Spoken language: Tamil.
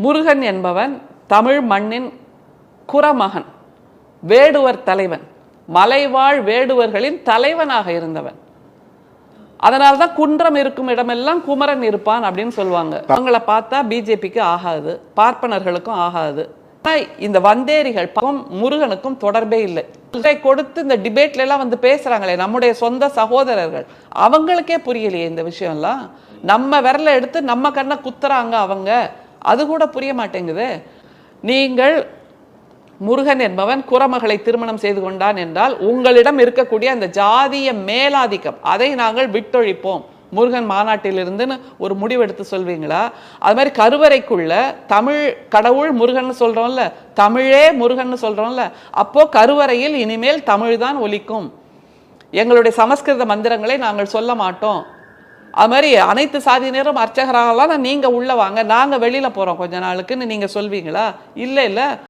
முருகன் என்பவன் தமிழ் மண்ணின் குரமகன் வேடுவர் தலைவன் மலைவாழ் வேடுவர்களின் தலைவனாக இருந்தவன். அதனால தான் குன்றம் இருக்கும் இடமெல்லாம் குமரன் இருப்பான் அப்படின்னு சொல்லுவாங்க. அவங்கள பார்த்தா பிஜேபிக்கு ஆகாது பார்ப்பனர்களுக்கும் ஆகாது. ஆனா, இந்த வந்தேரிகள் முருகனுக்கும் தொடர்பே இல்லை. இதை கொடுத்து இந்த டிபேட்ல எல்லாம் வந்து பேசுறாங்களே நம்முடைய சொந்த சகோதரர்கள். அவங்களுக்கே புரியலையே இந்த விஷயம்லாம். நம்ம விரல எடுத்து நம்ம கண்ணை குத்துறாங்க அவங்க. அது கூட புரிய மாட்டேங்குது. நீங்கள் முருகன் என்பவன் குரமகளை திருமணம் செய்து கொண்டான் என்றால் உங்களிடம் இருக்கக்கூடிய அந்த ஜாதிய மேலாதிக்கம் அதை நாங்கள் விட்டொழிப்போம். முருகன் மாநாட்டிலிருந்துன்னு ஒரு முடிவெடுத்து சொல்வீங்களா? அது மாதிரி கருவறைக்குள்ள தமிழ் கடவுள் முருகன் சொல்றோம்ல தமிழே முருகன் சொல்றோம்ல அப்போ கருவறையில் இனிமேல் தமிழ் தான் ஒலிக்கும். எங்களுடைய சமஸ்கிருத மந்திரங்களை நாங்கள் சொல்ல மாட்டோம். அது மாதிரி அனைத்து சாதியினரும் அர்ச்சகராகலாம் நீங்க உள்ள வாங்க. நாங்க வெளியில போறோம் கொஞ்ச நாளுக்குன்னு நீங்க சொல்வீங்களா? இல்லை இல்ல.